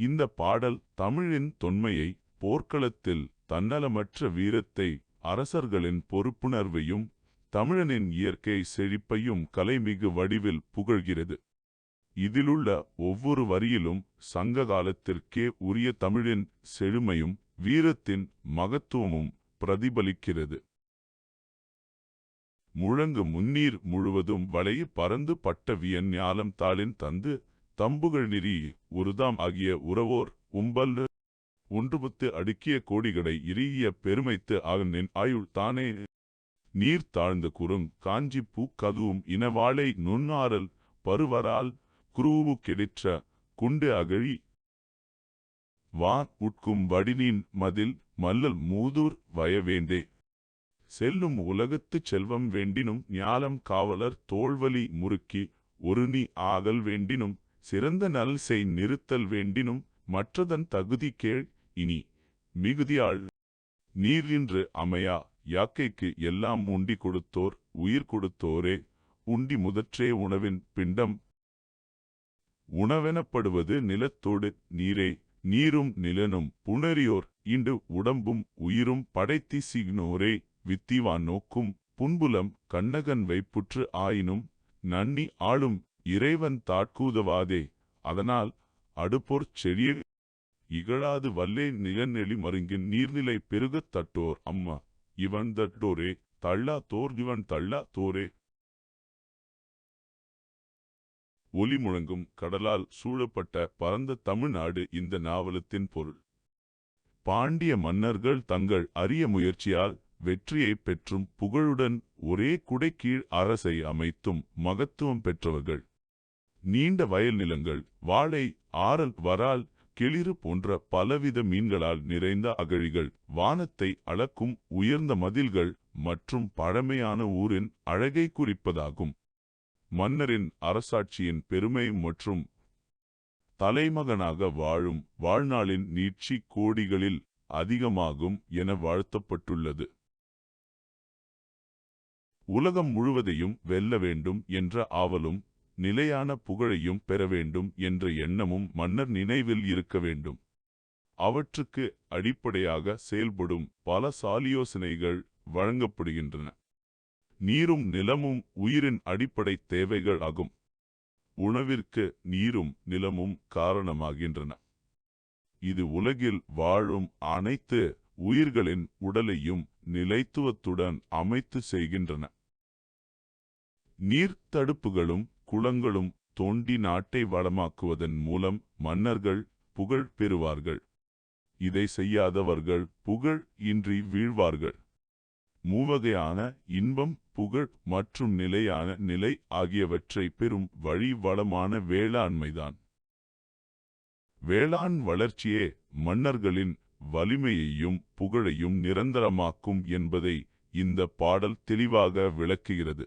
இந்த பாடல் தமிழின் தொன்மையை போர்க்களத்தில் தன்னலமற்ற வீரத்தை அரசர்களின் பொறுப்புணர்வையும் தமிழனின் இயற்கை செழிப்பையும் கலைமிகு வடிவில் புகழ்கிறது. இதிலுள்ள ஒவ்வொரு வரியிலும் சங்க காலத்திற்கே உரிய தமிழின் செழுமையும் வீரத்தின் மகத்துவமும் பிரதிபலிக்கிறது. முழங்கு முன்னீர் முழுவதும் வளைய பறந்து பட்ட வியன் ஞாலம் தாளின் தந்து தம்புகள் நெறி உருதாம் ஆகிய உறவோர் உம்பல் ஒன்றுபத்து அடுக்கிய கோடிகளை இறுகிய பெருமைத்து அகனின் ஆயுள் தானே. நீர் தாழ்ந்த குறுங் காஞ்சி பூ கதுவும் இனவாளை நுண்ணாறல் பருவரால் குருவு கெடிற்ற குண்டு அகழி. வான் உட்கும் வடினின் மதில் மல்லல் மூதூர் வயவேந்தே. செல்லும் உலகத்துச் செல்வம் வேண்டினும் ஞாலம் காவலர் தோள்வலி முறுக்கி ஒருநி ஆகல் வேண்டினும் சிறந்த நல் செய் நிறுத்தல் வேண்டினும் மற்றதன் தகுதி கேள் இனி. மிகுதியாள். நீர் இன்று அமையா யாக்கைக்கு எல்லாம் உண்டி கொடுத்தோர் உயிர் கொடுத்தோரே உண்டி முதற்றே உணவின் பிண்டம். உணவெனப்படுவது நிலத்தோடு நீரே நீரும் நிலனும் புணரியோர் இண்டு உடம்பும் உயிரும் படைத்தி சிக்னோரே வித்திவான் நோக்கும் புன்புலம் கண்ணகன் வைப்புற்று ஆயினும் நன்னி ஆளும் இறைவன் தாட்கூதவாதே அதனால் அடுப்போர் செழிய இகழாது வல்லே நிலநெளி மருங்கின் நீர்நிலை பெருகத் தட்டோர். அம்மா இவன் தட்டோரே தள்ளா தோர் இவன் தள்ளா தோரே. ஒலி முழங்கும் கடலால் சூழப்பட்ட பரந்த தமிழ்நாடு இந்த நாவலத்தின் பொருள். பாண்டிய மன்னர்கள் தங்கள் அரிய முயற்சியால் வெற்றியை பெற்றும் புகழுடன் ஒரே குடைக்கீழ் அரசை அமைத்தும் மகத்துவம் பெற்றவர்கள். நீண்ட வயல் நிலங்கள் வாழை ஆரல் வரால் கிளிறு போன்ற பலவித மீன்களால் நிறைந்த அகழிகள் வானத்தை அளக்கும் உயர்ந்த மதில்கள் மற்றும் பழமையான ஊரின் அழகை குறிப்பதாகும். மன்னரின் அரசாட்சியின் பெருமை மற்றும் தலைமகனாக வாழும் வாழ்நாளின் நீட்சி கோடிகளில் அதிகமாகும் என வாழ்த்தப்பட்டுள்ளது. உலகம் முழுவதையும் வெல்ல வேண்டும் என்ற ஆவலும் நிலையான புகழையும் பெற வேண்டும் என்ற எண்ணமும் மன்னர் நினைவில் இருக்க வேண்டும். அவற்றுக்கு அடிப்படையாக செயல்படும் பல சாலியோசனைகள் வழங்கப்படுகின்றன. நீரும் நிலமும் உயிரின் அடிப்படை தேவைகள் ஆகும். உணவிற்கு நீரும் நிலமும் காரணமாகின்றன. இது உலகில் வாழும் அனைத்து உயிர்களின் உடலையும் நிலைத்துவத்துடன் அமைத்து செய்கின்றன. நீர் தடுப்புகளும் குளங்களும் தோண்டி நாட்டை வளமாக்குவதன் மூலம் மன்னர்கள் புகழ் பெறுவார்கள். இதை செய்யாதவர்கள் புகழ் இன்றி வீழ்வார்கள். மூவகையான இன்பம் புகழ் மற்றும் நிலையான நிலை ஆகியவற்றை பெறும் வழி வளமான வேளாண்மைதான். வேளாண் வளர்ச்சியே மன்னர்களின் வலிமையையும் புகழையும் நிரந்தரமாக்கும் என்பதை இந்த பாடல் தெளிவாக விளக்குகிறது.